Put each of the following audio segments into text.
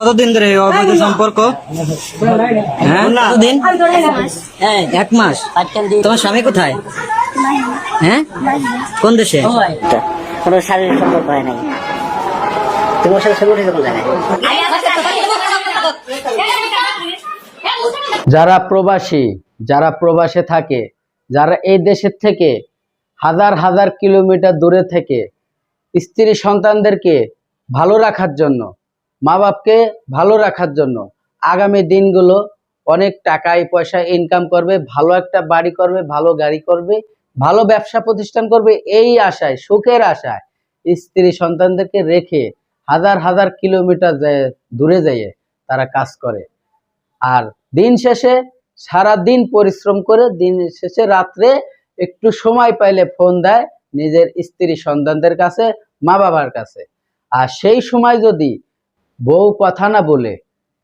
কতদিন ধরে এই অবৈধ সম্পর্ক? হ্যাঁ? কতদিন? হ্যাঁ এক মাস। তোমার স্বামী কোথায়? হ্যাঁ? কোন দেশে? কোনো শারীরিক সম্পর্ক হয় নাই। তোমার সাথে সঙ্গে কোন জায়গায় যারা প্রবাসী যারা প্রবাসে থাকে যারা এই দেশের থেকে হাজার হাজার কিলোমিটার দূরে থেকে স্ত্রী সন্তানদেরকে ভালো রাখার জন্য মা বাপকে ভালো রাখার জন্য। আগামী দিনগুলো অনেক টাকায় পয়সা ইনকাম করবে, ভালো একটা বাড়ি করবে, ভালো গাড়ি করবে, ভালো ব্যবসা প্রতিষ্ঠান করবে এই আশায়, সুখের আশায় স্ত্রী সন্তানদেরকে রেখে হাজার হাজার কিলোমিটার দূরে যাইয়ে তারা কাজ করে। আর দিন শেষে সারা দিন পরিশ্রম করে দিন শেষে রাত্রে একটু সময় পাইলে ফোন দেয় নিজের স্ত্রী সন্তানদের কাছে মা বাবার কাছে। আর সেই সময় যদি বউ কথা না বলে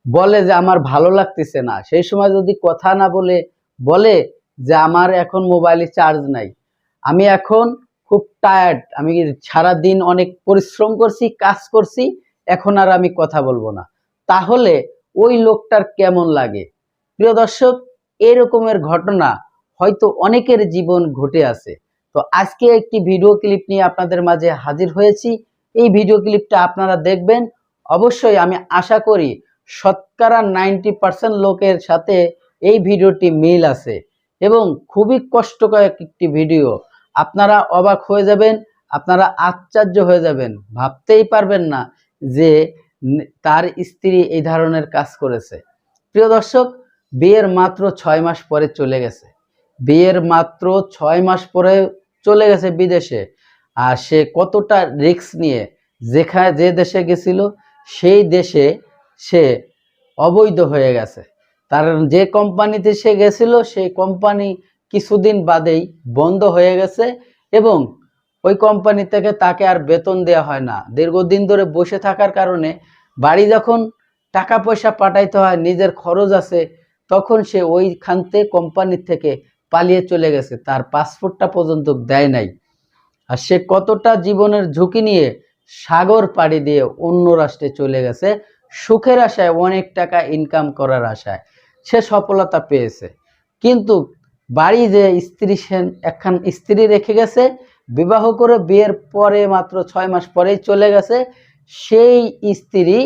বলে যে আমার ভালো লাগতেছে না। সেই সময় যদি কথা না বলে বলে যে আমার এখন মোবাইলে চার্জ নাই। আমি এখন খুব টায়ার্ড আমি সারা দিন অনেক পরিশ্রম করছি, কাজ করছি, এখন আর আমি কথা বলব না। তাহলে ওই লোকটার কেমন লাগে? প্রিয় দর্শক, এরকমের ঘটনা হয়তো অনেকের জীবন ঘটে আছে। তো আজকে একটি ভিডিও ক্লিপ নিয়ে আপনাদের মাঝে হাজির হয়েছি। এই ভিডিও ক্লিপটা আপনারা দেখবেন অবশ্যই আমি আশা করি শতকরা নাইনটি পার্সেন্ট লোকের সাথে এই ভিডিওটি মিল আছে এবং খুবই কষ্টকর একটি ভিডিও। আপনারা অবাক হয়ে যাবেন, আপনারা আশ্চর্য হয়ে যাবেন, ভাবতেই পারবেন না যে তার স্ত্রী এই ধরনের কাজ করেছে। প্রিয় দর্শক, বিয়ের মাত্র ছয় মাস পরে চলে গেছে। বিয়ের মাত্র ছয় মাস পরে চলে গেছে বিদেশে। আর সে কতটা রিস্ক নিয়ে যেখানে, যে দেশে গেছিল সেই দেশে সে অবৈধ হয়ে গেছে। তার যে কোম্পানিতে সে গেছিল, সেই কোম্পানি কিছুদিন বাদেই বন্ধ হয়ে গেছে এবং ওই কোম্পানি থেকে তাকে আর বেতন দেওয়া হয় না। দীর্ঘদিন ধরে বসে থাকার কারণে বাড়ি যখন টাকা পয়সা পাঠাইতে হয়, নিজের খরচ আছে, তখন সে ওইখান থেকে কোম্পানির থেকে পালিয়ে চলে গেছে। তার পাসপোর্টটা পর্যন্ত দেয় নাই। আর সে কতটা জীবনের ঝুঁকি নিয়ে সাগর পাড়ি দিয়ে অন্য রাষ্ট্রে চলে গেছে। সুখের আশায় অনেক টাকা ইনকাম করার আশায়। সে সফলতা পেয়েছে। কিন্তু বাড়ি যে স্ত্রী সেন একখান স্ত্রী রেখে গেছে, বিবাহ করে বিয়ের পরে মাত্র ছয় মাস পরেই চলে গেছে। সেই স্ত্রী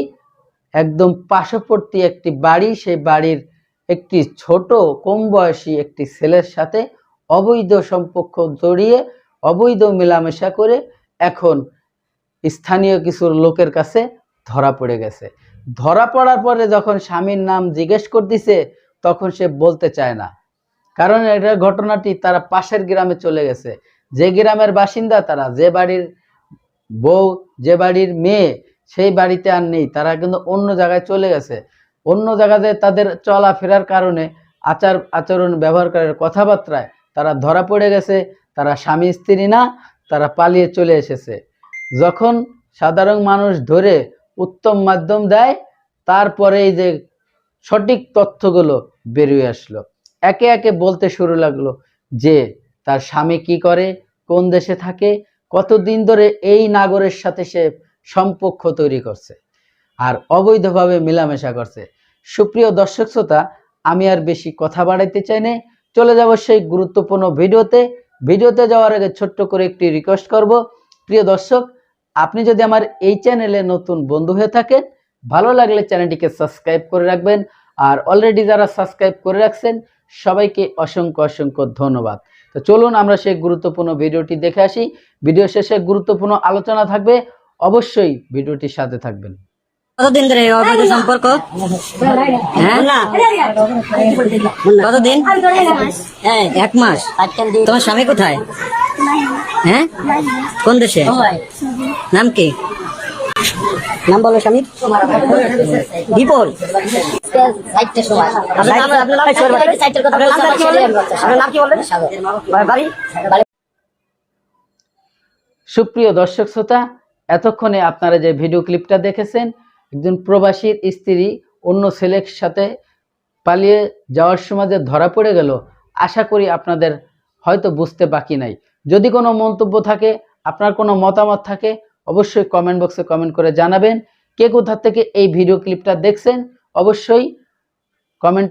একদম পার্শ্ববর্তী একটি বাড়ি, সেই বাড়ির একটি ছোট, কম বয়সী একটি ছেলের সাথে অবৈধ সম্পর্ক জড়িয়ে, অবৈধ মেলামেশা করে এখন স্থানীয় কিছু লোকের কাছে ধরা পড়ে গেছে। ধরা পড়ার পরে যখন স্বামীর নাম জিজ্ঞেস করতেছে, তখন সে বলতে চায় না। কারণ এটা ঘটনাটি তারা পাশের গ্রামে চলে গেছে। যে গ্রামের বাসিন্দা তারা, যে বাড়ির বউ, যে বাড়ির মেয়ে, সেই বাড়িতে আর নেই। তারা কিন্তু অন্য জায়গায় চলে গেছে। অন্য জায়গাতে তাদের চলাফেরার কারণে আচার, আচরণ ব্যবহার করার কথাবার্তায় তারা ধরা পড়ে গেছে। তারা স্বামী, স্ত্রী না, তারা পালিয়ে চলে এসেছে। যখন সাধারণ মানুষ ধরে উত্তম মাধ্যম দেয়, তারপরে এই যে সঠিক তথ্যগুলো বেরিয়ে আসলো। একে একে বলতে শুরু লাগল যে, তার স্বামী কি করে, কোন দেশে থাকে, কতদিন ধরে এই নাগরের সাথে সে সম্পর্ক তৈরি করছে, আর অবৈধভাবে মেলামেশা করছে। সুপ্রিয় দর্শক শ্রোতা, আমি আর বেশি কথা বাড়াইতে চাই না। চলে যাব সেই গুরুত্বপূর্ণ ভিডিওতে। ভিডিওতে যাওয়ার আগে ছোট্ট করে একটি রিকোয়েস্ট করব। প্রিয় দর্শক আপনি যদি আমার এই চ্যানেলে নতুন বন্ধু হয়ে থাকেন ভালো লাগলে চ্যানেলটিকে সাবস্ক্রাইব করে রাখবেন। আর অলরেডি যারা সাবস্ক্রাইব করে রাখছেন সবাইকে অসংখ্য অসংখ্য ধন্যবাদ। তো চলুন আমরা সেই গুরুত্বপূর্ণ ভিডিওটি দেখে আসি। ভিডিও শেষে গুরুত্বপূর্ণ আলোচনা থাকবে। অবশ্যই ভিডিওটির সাথে থাকবেন। কতদিন ধরে অবৈধ সম্পর্ক? হ্যাঁ? কতদিন? হ্যাঁ এক মাস। তোমার স্বামী কোথায়? হ্যাঁ? কোন দেশে? নাম কি? নাম বলো স্বামী। বিপুল। সুপ্রিয় দর্শক শ্রোতা এতক্ষণে আপনারা যে ভিডিও ক্লিপটা দেখেছেন একজন প্রবাসীর স্ত্রী অন্য ছেলের সাথে পালিয়ে যাওয়ার সময় যে ধরা পড়ে গেল আশা করি আপনাদের হয়তো বুঝতে বাকি নাই। যদি কোনো মন্তব্য থাকে আপনার কোনো মতামত থাকে অবশ্যই কমেন্ট বক্সে কমেন্ট করে জানাবেন। কে কোথা থেকে এই ভিডিও ক্লিপটা দেখছেন? অবশ্যই কমেন্ট